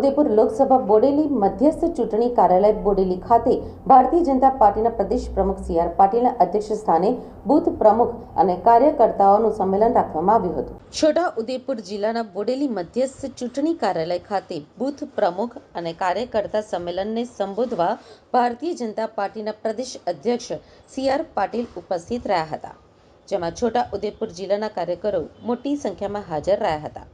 છોટાઉદેપુર લોકસભા બોડેલી મધ્યસ્થ ચૂંટણી કાર્યાલય બોડેલી ખાતે ભારતીય જનતા પાર્ટીના પ્રદેશ પ્રમુખ સી આર પાટીલના અધ્યક્ષ સ્થાને બુથ પ્રમુખ અને કાર્યકર્તાઓનું સંમેલન રાખવામાં આવ્યું હતું. છોટાઉદેપુર જિલ્લાના બોડેલી મધ્યસ્થ ચૂંટણી કાર્યાલય ખાતે બુથ પ્રમુખ અને કાર્યકર્તા સંમેલનને સંબોધવા ભારતીય જનતા પાર્ટીના પ્રદેશ અધ્યક્ષ સી આર પાટીલ ઉપસ્થિત રહ્યા હતા, જેમાં છોટા ઉદેપુર જિલ્લાના કાર્યકરો મોટી સંખ્યામાં હાજર રહ્યા હતા.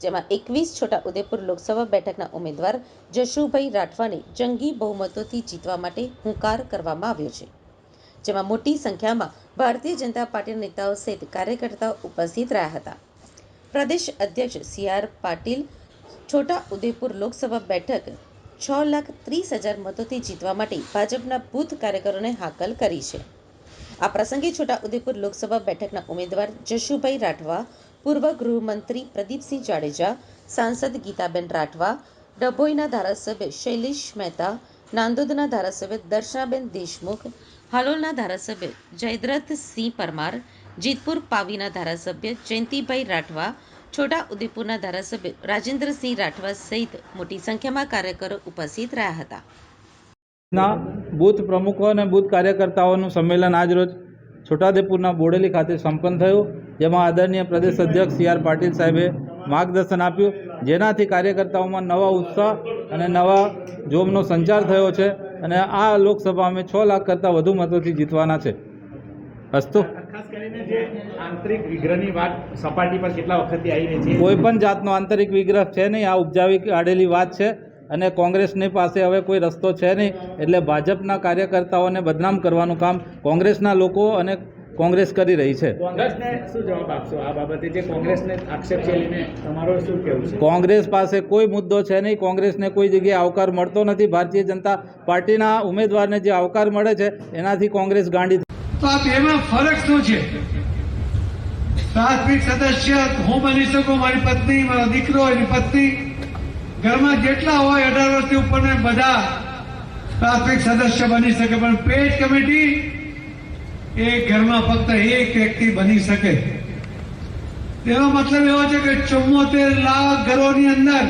જેમાં એકવીસ છોટા ઉદેપુર લોકસભા બેઠકના ઉમેદવાર જશુભાઈ રાઠવાને જંગી બહુમતોથી જીતવા માટે હુંકાર કરવામાં આવ્યો છે. જેમાં મોટી સંખ્યામાં ભારતીય જનતા પાર્ટીના નેતાઓ સહિત કાર્યકર્તાઓ ઉપસ્થિત રહ્યા હતા. પ્રદેશ અધ્યક્ષ સી આર પાટીલ છોટા ઉદેપુર લોકસભા બેઠક છ લાખ ત્રીસ હજાર મતોથી જીતવા માટે ભાજપના બૂથ કાર્યકરોને હાકલ કરી છે. આ પ્રસંગે છોટા ઉદેપુર લોકસભા બેઠકના ઉમેદવાર જશુભાઈ રાઠવા પૂર્વ ગૃહમંત્રી પ્રદીપસિંહ જાડેજા, સાંસદ ગીતાબેન રાઠવા, ડભોઈના ધારાસભ્ય શૈલેષ મહેતા, નાંદોદના ધારાસભ્ય દર્શનાબેન દેશમુખ, હાલોલના ધારાસભ્ય જયદ્રથસિંહ પરમાર, જીતપુર પાવીના ધારાસભ્ય જયંતિભાઈ રાઠવા, છોટા ઉદેપુરના ધારાસભ્ય રાજેન્દ્રસિંહ રાઠવા સહિત મોટી સંખ્યામાં કાર્યકરો ઉપસ્થિત રહ્યા હતા. ના, બૂથ પ્રમુખો અને બૂથ કાર્યકર્તાઓનું સંમેલન આજરોજ છોટાઉદેપુરના બોડેલી ખાતે સંપન્ન થયું. જેમાં આદરણીય પ્રદેશ અધ્યક્ષ સી આર પાટીલ સાહેબે માર્ગદર્શન આપ્યું. જેનાથી કાર્યકર્તાઓમાં નવા ઉત્સાહ અને નવા જોમનો સંચાર થયો છે અને આ લોકસભા અમે છ લાખ કરતાં વધુ મતોથી જીતવાના છે. અસ્તુ. આંતરિક વિગ્રહની વાત સપાટી પર કેટલા વખતથી આવી રહી છે? કોઈ પણ જાતનો આંતરિક વિગ્રહ છે નહીં આ ઉપજાવી કાઢેલી વાત છે અને કોંગ્રેસની પાસે હવે કોઈ રસ્તો છે નહીં એટલે ભાજપના કાર્યકર્તાઓને બદનામ કરવાનું કામ કોંગ્રેસના લોકો અને કોંગ્રેસ કરી રહી છે. કોંગ્રેસને શું જવાબ આપશો? આ બાબતે જે કોંગ્રેસને આક્ષેપ છે લઈને તમારો શું કહેવું છે? કોંગ્રેસ પાસે કોઈ મુદ્દો છે નહીં. કોંગ્રેસને કોઈ જગ્યાએ આવકાર મળતો નથી. ભારતીય જનતા પાર્ટીના ઉમેદવારને જે આવકાર મળે છે એનાથી કોંગ્રેસ ગાંડી તો આપ એમાં ફરક શું છે? પ્રાથમિક સદસ્ય હું બની શકું મારી પત્ની મારો દીકરો એની પત્ની ઘરમાં જેટલા હોય અઢાર વર્ષથી ઉપરને બધા પ્રાથમિક સદસ્ય બની શકે પણ પેજ કમિટી એ ઘરમાં ફક્ત એક વ્યક્તિ બની શકે. તેનો મતલબ એવો છે કે ચુમ્મોતેર લાખ ઘરોની અંદર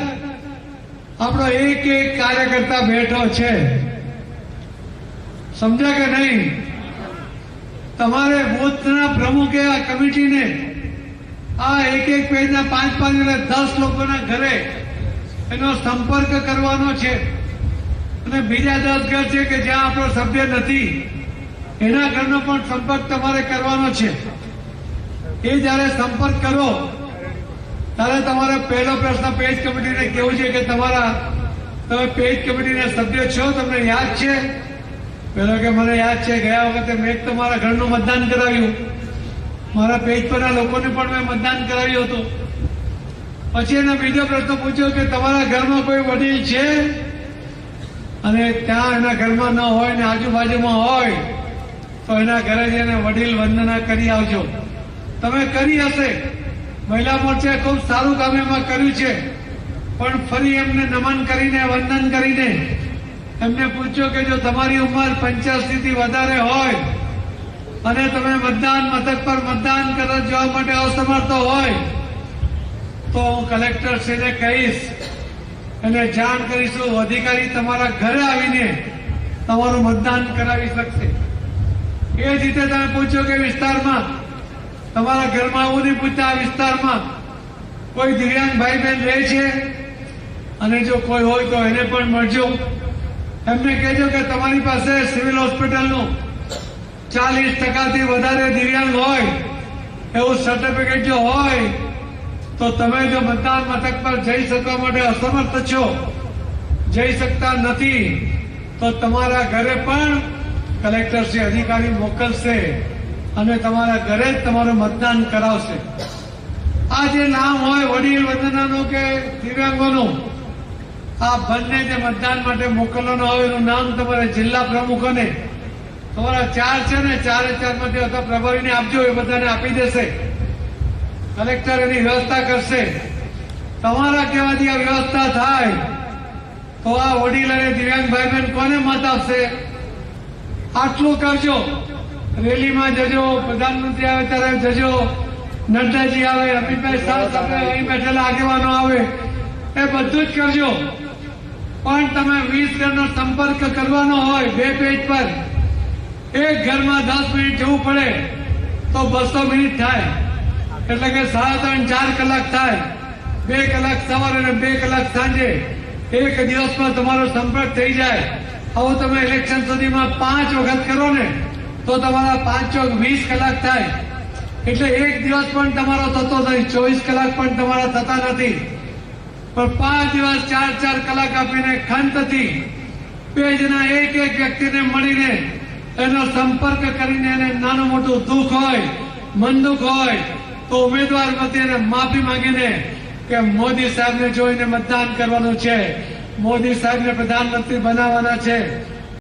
આપણો એક એક કાર્યકર્તા બેઠો છે. સમજ્યા કે નહીં? તમારે બુથના પ્રમુખે આ કમિટીને આ એક એક પેજના પાંચ પાંચ એટલે દસ લોકોના ઘરે એનો સંપર્ક કરવાનો છે. અને બીજા દસ ઘર છે કે જ્યાં આપણો સભ્ય નથી. એના ઘરનો પણ સંપર્ક તમારે કરવાનો છે. એ જ્યારે સંપર્ક કરો, ત્યારે તમારે પહેલો પ્રશ્ન પેજ કમિટીને કેવું છે કે તમારા, તમે પેજ કમિટીના સભ્ય છો, તમને યાદ છે? પેલો કે મને યાદ છે, ગયા વખતે મેં તમારા ઘરનું મતદાન કરાવ્યું. મારા પેજ પરના લોકોને પણ મેં મતદાન કરાવ્યું હતું. પછી એને બીજો પ્રશ્ન પૂછ્યો કે તમારા ઘરમાં કોઈ વડીલ છે? અને ત્યાં એના ઘરમાં ન હોય ને આજુબાજુમાં હોય તો એના ઘરે જઈને વડીલ વંદના કરી આવજો. તમે કરી હશે. મહિલા મોરચાએ ખૂબ સારું કામ એમાં કર્યું છે. પણ ફરી એમને નમન કરીને, વંદન કરીને એમને પૂછ્યો કે જો તમારી ઉંમર પંચ્યાસી થી વધારે હોય અને તમે મતદાન, મથક પર મતદાન કરવા જવા માટે અસમર્થ હોય, તો હું કલેક્ટરશ્રીને કહીશ અને જાણ કરીશું અધિકારી તમારા ઘરે આવીને તમારું મતદાન કરાવી શકશે. એ જ રીતે તમે પૂછ્યો કે વિસ્તારમાં, તમારા ઘરમાં આવું નહીં પૂછતા આ વિસ્તારમાં, કોઈ દિવ્યાંગ ભાઈ બહેન રહે છે? અને જો કોઈ હોય તો એને પણ મળજો. એમને કહેજો કે તમારી પાસે સિવિલ હોસ્પિટલનું ચાલીસ ટકાથી વધારે દિવ્યાંગ હોય, એવું સર્ટિફિકેટ જો હોય, તો તમે જો મતદાન મથક પર જઈ શકવા માટે અસમર્થ છો. જઈ શકતા નથી, તો તમારા ઘરે પણ કલેક્ટર શ્રી અધિકારી મોકલશે અને તમારા ઘરે જ તમારું મતદાન કરાવશે. આ જે નામ હોય વડીલ વંદનાનું કે દિવ્યાંગોનું, આ બંને જે મતદાન માટે મોકલવાનું હોય એનું નામ તમારે જિલ્લા પ્રમુખોને, તમારા ચાર છે ને, ચારે ચારમાંથી અથવા પ્રભારીને આપજો, એ બધાને આપી દેશે. કલેક્ટર એની વ્યવસ્થા કરશે. તમારા કહેવાથી આ વ્યવસ્થા થાય. તો આ વડીલ અને દિવ્યાંગ ભાઈ બહેન કોને મત આપશે? આટલું કરજો. રેલીમાં જજો, પ્રધાનમંત્રી આવે ત્યારે જજો. નડ્ડાજી આવે અમિતભાઈ શાહ સાથે અહીં બેઠેલા આગેવાનો આવે. એ બધું જ કરજો. પણ તમે વીસ ઘરનો સંપર્ક કરવાનો હોય બે પેજ પર, એક ઘરમાં દસ મિનિટ જવું પડે, તો બસો મિનિટ થાય. એટલે કે સાડા ત્રણ, ચાર કલાક થાય. બે કલાક સવારે અને બે કલાક સાંજે. એક દિવસમાં તમારો સંપર્ક થઈ જાય. હવે તમે ઇલેક્શન સુધીમાં પાંચ વખત કરો ને, તો તમારા પાંચ ચોક વીસ કલાક થાય. એટલે એક દિવસ પણ તમારો થતો નથી, ચોવીસ કલાક પણ તમારા થતા નથી. પણ પાંચ દિવસ ચાર ચાર કલાક આપીને ખંતથી પેજના એક એક વ્યક્તિને મળીને એનો સંપર્ક કરીને એને નાનું મોટું દુઃખ હોય, મન દુઃખ હોય, તો ઉમેદવાર વતી એને માફી માંગીને કે મોદી સાહેબને જોઈને મતદાન કરવાનું છે. મોદી સાહેબને પ્રધાનમંત્રી બનાવવાના છે.